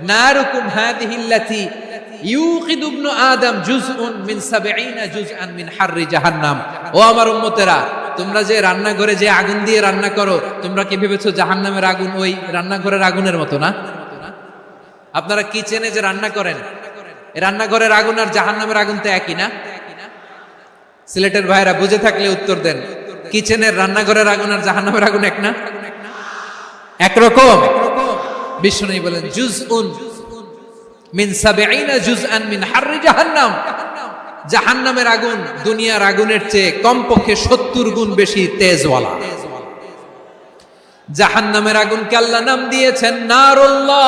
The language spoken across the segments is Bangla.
নারুকুম হাদিহিল্লাতি ইউকিদু ইবনু আদম জুজউন মিন 70 জুজআন মিন হাররি জাহান্নাম। ও আমার উম্মতেরা, তোমরা যে রান্নাঘরে যে আগুন দিয়ে রান্না করো, তোমরা কি ভেবেছো জাহান্নামের আগুন ওই রান্নাঘরের আগুনের মতো না? আপনারা কিচেনে যে রান্না করেন? রান্নাঘরের আগুন আর জাহান্নামের আগুন তো একই না? সিলেটের ভাইরা বুঝে থাকলে উত্তর দেন। কিচেনের রান্নাঘরের আগুন আর জাহান্নামের আগুন এক না? একরকম। বিষ্ণু বলেন জুজ উন মিন সাবেইনা জুজ আন মিন জাহান্নাম। জাহান্নামের আগুন দুনিয়ার আগুনের চেয়ে কমপক্ষে সত্তর গুণ বেশি তেজওয়ালা। জাহান্নামের আগুনকে আল্লাহ নাম দিয়েছেন নারুল্লাহ।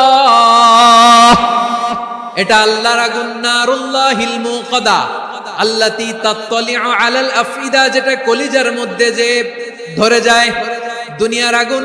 এটা আল্লাহর আগুন আলাল আফইদা, যেটা কলিজার মধ্যে যে ধরে যায় দুনিয়ার আগুন।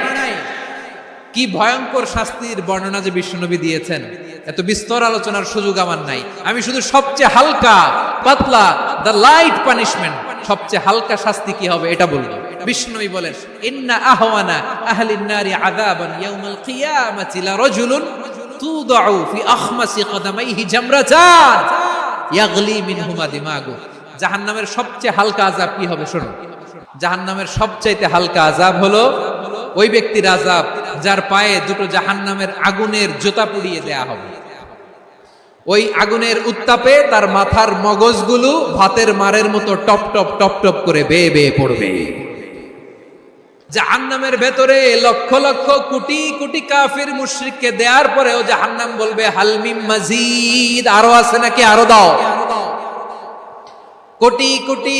কি ভয়ঙ্কর শাস্তির বর্ণনা যে বিশ্বনবী দিয়েছেন? এত বিস্তর আলোচনার সুযোগ আমার নাই। আমি শুধু সবচেয়ে হালকা, পাতলা দ্য লাইট পানিশমেন্ট সবচেয়ে হালকা শাস্তি কি হবে এটা বলব। বিষ্ণুবী বলেন জাহান্নামের সবচেয়ে হালকা আযাব কি হবে জাহান্নামের সবচাইতে হালকা আযাব হলো ওই ব্যক্তির আযাব যার পায়ে দুটো জাহান্নামের আগুনের জোতা পুড়িয়ে দেয়া হবে। ওই আগুনের উত্তাপে তার মাথার মগজগুলো ভাতের মারের মতো টপ টপ টপ টপ করে বেয়ে বেয়ে পড়বে। জাহান্নামের ভেতরে লক্ষ লক্ষ কোটি কোটি কাফির মুশরিককে দেওয়ার পরেও জাহান্নাম বলবে হালমিম মাজিদ। আরও আছে নাকি? আরও দাও। কোটি কোটি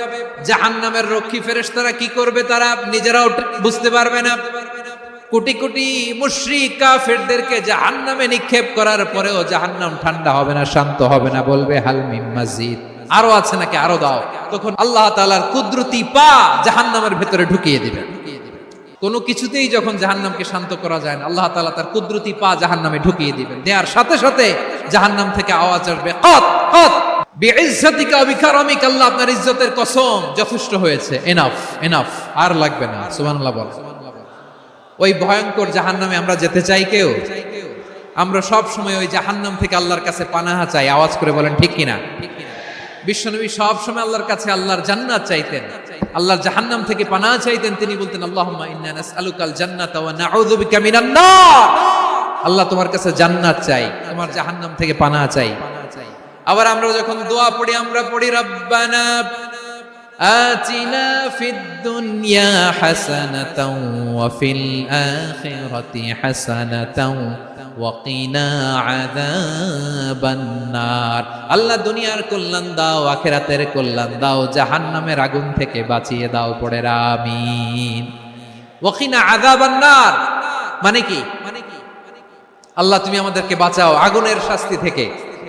জাহান নামের রক্ষী ফেরেশতারা কি করবে তারা নিজেরাও বুঝতে পারবে না। কোটি কোটি মুশরিক কাফেরদেরকে জাহান্নামে নিক্ষেপ করার পরেও জাহান্নাম ঠান্ডা হবে না, শান্ত হবে না, বলবে হালমিম মাজিদ। আরও আছে নাকি? আরও দাও। তখন আল্লাহ তালার কুদরতি পা জাহান্নামের ভেতরে ঢুকিয়ে দিবেন কোনো কিছুতেই যখন জাহান্নামকে শান্ত করা যায় না, আল্লাহ তালা তার কুদরতি পা জাহান্নামে ঢুকিয়ে দিবেন। দেওয়ার সাথে সাথে জাহান্নাম থেকে আওয়াজ আসবে, কত কত! আল্লাহ আপনার ইজ্জতের কসম যথেষ্ট হয়েছে। এনাফ এনাফ আর লাগবে না। ওই ভয়ঙ্কর আমরা যেতে চাই কেউ? আমরা সব সময় ওই জাহান্নাম থেকে আল্লাহর কাছে পানাহা চাই। আওয়াজ করে বলেন, ঠিক কিনা? বিশ্বনবী সব সময় আল্লাহর কাছে আল্লাহর জান্নাত চাইতেন। আল্লাহর জাহান্নাম থেকে পানাহা চাইতেন। তিনি বলতেন নার। আল্লাহ তোমার কাছে জান্নাত চাই, তোমার জাহান্নাম থেকে পানাহা চাই। আবার আমরা যখন দোয়া পড়ি, আমরা পড়ি, রব্বানা আতিনা ফিদ দুনিয়া হাসানাতাও ওয়া ফিল আখিরাতি হাসানাতাও ওয়া কিনা আযাবান নার আল্লাহ দুনিয়ার কল্যাণ দাও, আখিরাতের কল্যাণ দাও, জাহান্নামের আগুন থেকে বাঁচিয়ে দাও পড়ে আমিন। ওয়া কিনা আযাবান নার মানে কি? আল্লাহ তুমি আমাদেরকে বাঁচাও, আগুনের শাস্তি থেকে।